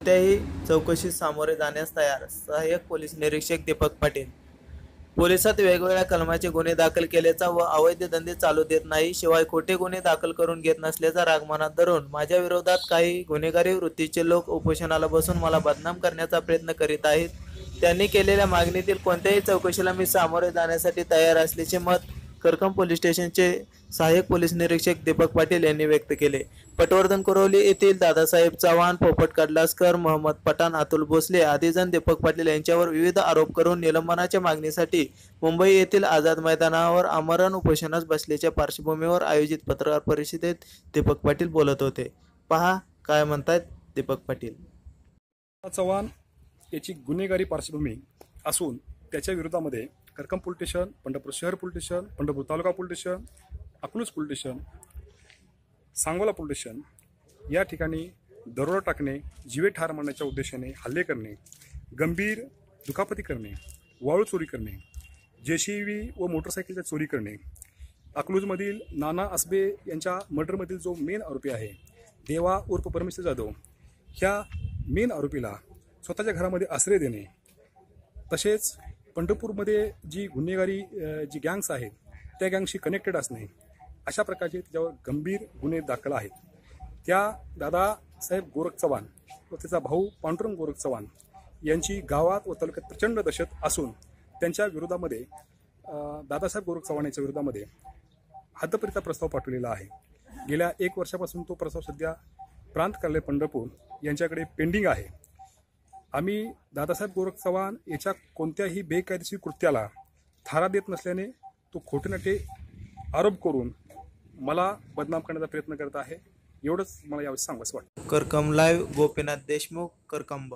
कोणत्याही चौकशीत सामोरे जाण्यास तयार. सहाय्यक पोलीस निरीक्षक दीपक पाटील. पोलिसात वेगवेगळ्या कलमाचे गुन्हे दाखल केल्याचा व अवैध धंदे चालू देत नाही शिवाय खोटे गुन्हे दाखल करून घेत नसल्याचा राग मनात धरून माझ्या विरोधात काही गुन्हेगारी वृत्तीचे लोक उपोषणाला बसून मला बदनाम करण्याचा प्रयत्न करीत आहेत. त्यांनी केलेल्या मागणीतील कोणत्याही चौकशीला मी सामोरे जाण्यासाठी तयार असल्याचे मत करकम पोलीस स्टेशनचे सहाय्यक पोलीस निरीक्षक दीपक पाटील यांनी व्यक्त केले. पटवर्धन कुरवली येथील दादासाहेब चव्हाण पोपट कडलासकर मोहम्मद पठाण अतुल भोसले आदीजण दीपक पाटील यांच्यावर विविध आरोप करून निलंबनाच्या मागणीसाठी मुंबई येथील आझाद मैदानावर आमरण उपोषणास बसल्याच्या पार्श्वभूमीवर आयोजित पत्रकार परिषदेत दीपक पाटील बोलत होते. पहा काय म्हणतात दीपक पाटील. चव्हाण याची गुन्हेगारी पार्श्वभूमी असून त्याच्या विरोधामध्ये करकम पोलीस स्टेशन पंढरपूर शहर police station Pandharpur taluka police station Akluj police station Sangola police station. या ठिकाणी दरोडा टाकणे जीवे ठार मारण्याच्या उद्देशाने हल्ले करणे गंभीर दुखापती करणे वाळू चोरी करणे जेसीबी व मोटरसायकलच्या चोरी करणे. अकलूजमधील नाना असबे यांच्या मर्डरमधील जो मेन आरोपी आहे देवा उर्फ परमेश्वर जाधव ह्या मेन आरोपीला स्वतःच्या घरामध्ये आश्रय देणे तसेच पंढरपूरमध्ये जी गुन्हेगारी जी गँग्स आहेत त्या गँगशी कनेक्टेड असणे अशा प्रकारचे त्याच्यावर गंभीर गुन्हे दाखल आहेत. त्या दादासाहेब गोरख चव्हाण व त्याचा भाऊ पांडुरंग गोरख चव्हाण यांची गावात व तालुक्यात प्रचंड दहशत असून त्यांच्या विरोधामध्ये दादासाहेब गोरख चव्हाण यांच्या विरोधामध्ये हद्दपरीचा प्रस्ताव पाठवलेला आहे. गेल्या एक वर्षापासून तो प्रस्ताव सध्या प्रांत कार्यालय पंढरपूर यांच्याकडे पेंडिंग आहे. आम्ही दादासाहेब गोरख चव्हाण याच्या कोणत्याही बेकायदेशीर कृत्याला थारा देत नसल्याने तो खोटेनाटे आरोप करून मला बदनाम करण्याचा प्रयत्न करत आहे. एवढंच मला यावेळी सांगायचं वाटतं. करकम लाईव्ह गोपीनाथ देशमुख करकंब.